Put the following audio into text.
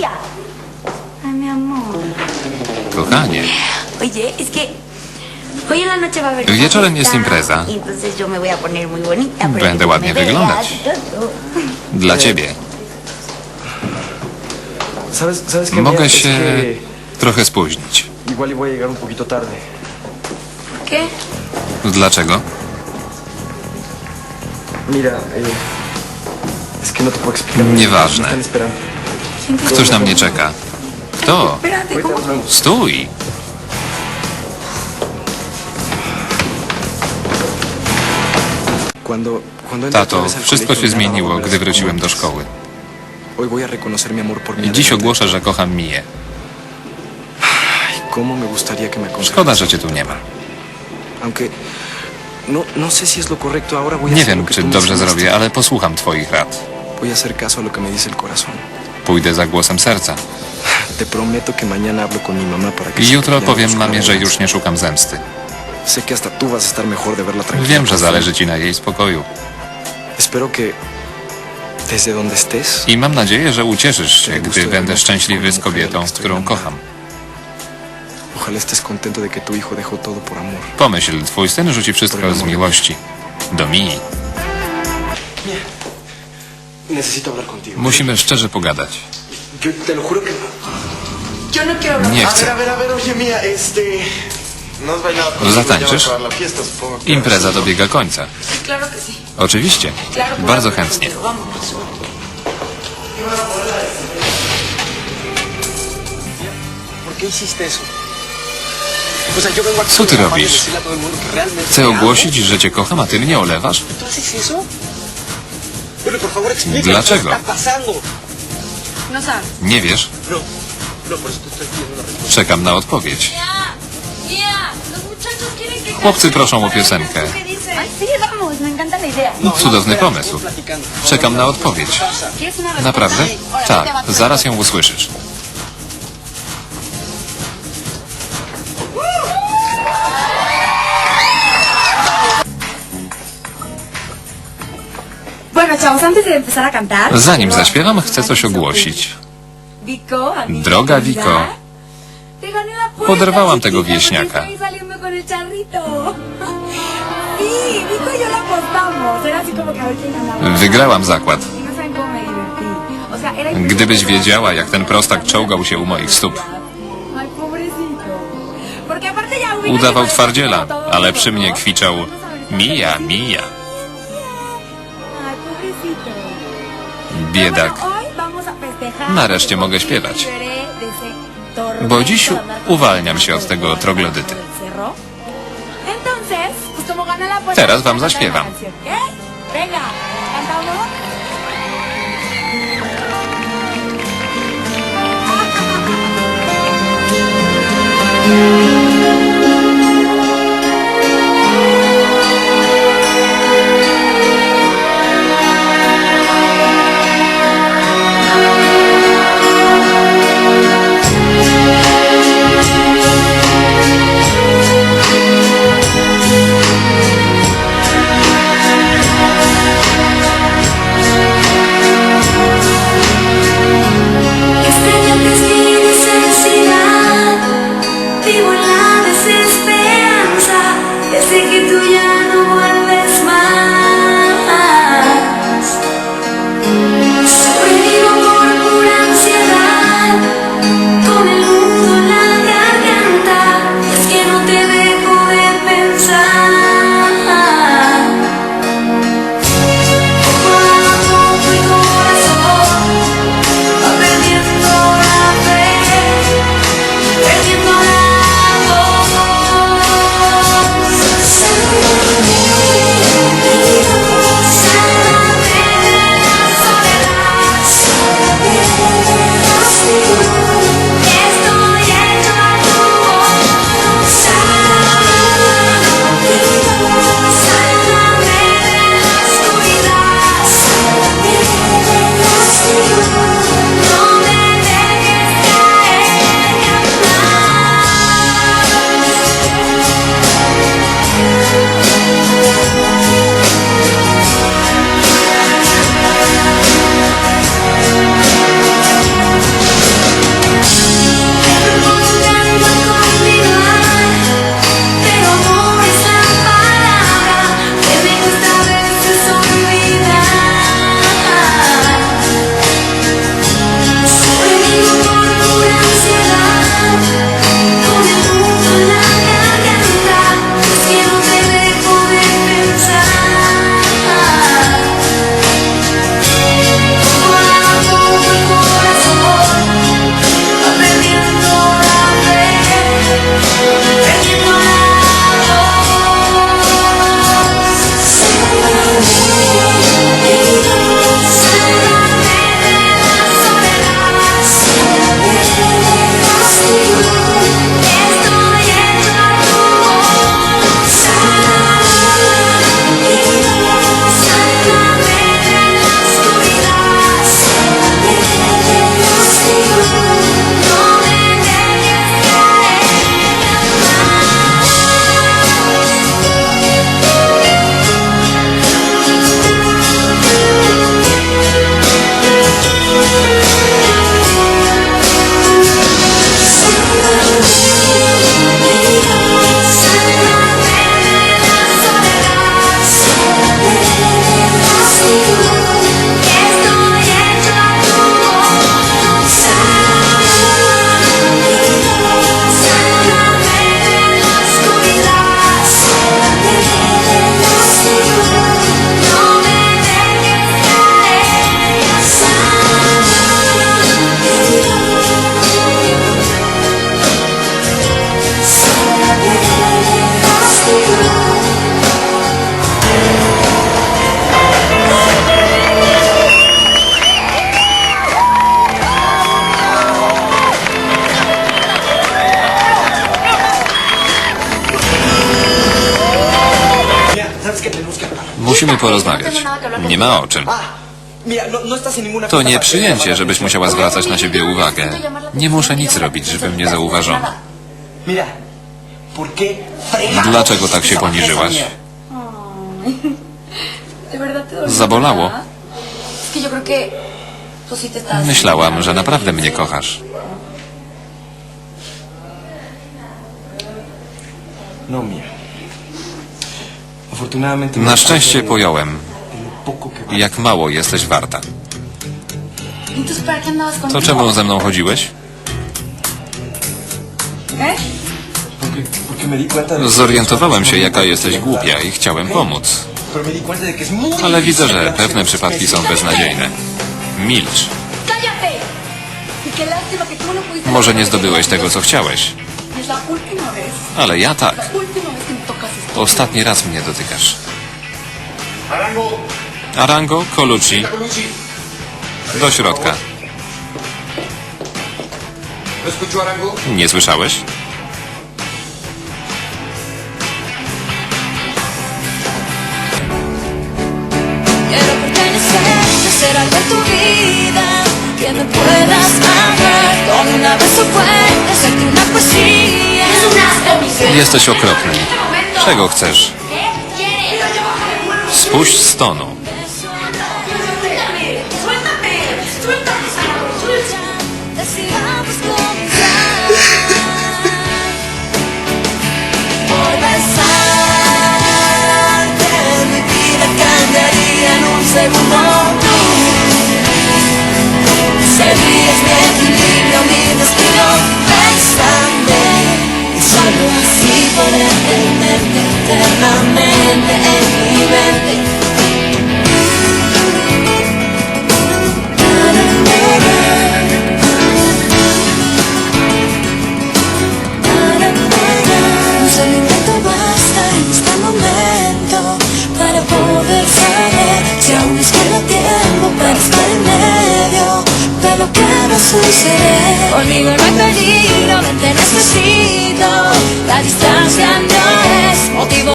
Ya. Ay, mi amor. Kochanie, Oye, es que hoy en la noche va a haber. una Wieczorem jest fiesta, impreza. y Entonces yo me voy a poner muy bonita. para Będę que tú ładnie me veas wyglądać. y todo. dla ciebie ¿Sabes, sabes qué? mogę Mira, się trochę spóźnić. igual y voy a llegar un poquito tarde. ¿Qué? Dlaczego? Mira, eh, es que no te puedo explicar. Nieważne. Me están esperando. Ktoś na mnie czeka. Kto? Stój! Tato, wszystko się zmieniło, gdy wróciłem do szkoły. Dziś ogłoszę, że kocham Miję. Szkoda, że cię tu nie ma. No, no Nie wiem, czy dobrze zrobię, ale posłucham twoich rad. Voy a hacer caso a lo que me dice el corazón. Pójdę za głosem serca. I jutro no powiem mamie, że już nie szukam zemsty. Wiem, że zależy ci na jej spokoju. I mam nadzieję, że ucieszysz się, gdy będę szczęśliwy z kobietą, którą kocham. Pomyśl, twój syn rzuci wszystko z miłości. Do Mii. Musimy szczerze pogadać. Yo te lo juro que... Yo no quiero hablar. Nie A ver, chcę. a ver, a ver, oye, mía, este... No ¿Zatańczysz? Impreza dobiega końca. Oczywiście. Bardzo chętnie. Co ty robisz? Chcę ogłosić, że cię kocham, a ty mnie olewasz? Dlaczego? No. Nie wiesz? No, no. Czekam na odpowiedź. Chłopcy proszą o piosenkę. Cudowny pomysł. Czekam na odpowiedź. Naprawdę? Tak, zaraz ją usłyszysz. Zanim zaśpiewam, chcę coś ogłosić. Droga apuesta, Poderwałam tego wieśniaka. ganaba. wygrałam zakład. No Gdybyś wiedziała, jak ten prostak czołgał się u moich stóp. Udawał twardziela, todo ale przy mnie ¿no? kwiczał No Mija, Mija. Biedak. Nareszcie mogę śpiewać. Bo dziś uwalniam się od tego troglodyty. del cerro. Entonces, pues como Musimy porozmawiać. Nie ma o czym. To nie przyjęcie, żebyś musiała zwracać na siebie uwagę. Nie muszę nic robić, żeby mnie zauważono. Mira, ¿por qué fregados Dlaczego tak się poniżyłaś? Zabolało. Myślałam, że naprawdę mnie kochasz. No, mira. Na szczęście pojąłem, jak mało jesteś warta. Entonces, ¿para qué andabas To czemu ze mną chodziłeś? ¿Eh? Zorientowałem się, jaka jesteś głupia i chciałem pomóc. Ale widzę, że pewne przypadki są beznadziejne. Milcz. Y no. Może nie zdobyłeś tego, co chciałeś, ale ja tak. Ostatni raz mnie dotykasz. Arango, Arango, Colucci, do środka. Nie słyszałeś? Quiero pertenecer, ser algo en tu vida que me puedas amar con un abrazo fuerte, hacerte una poesía. Jesteś okropny. Czego chcesz? Spuść z tonu. Suéltame, lo que no sucede. Conmigo no hay peligro, ven te necesito. La distancia no es motivo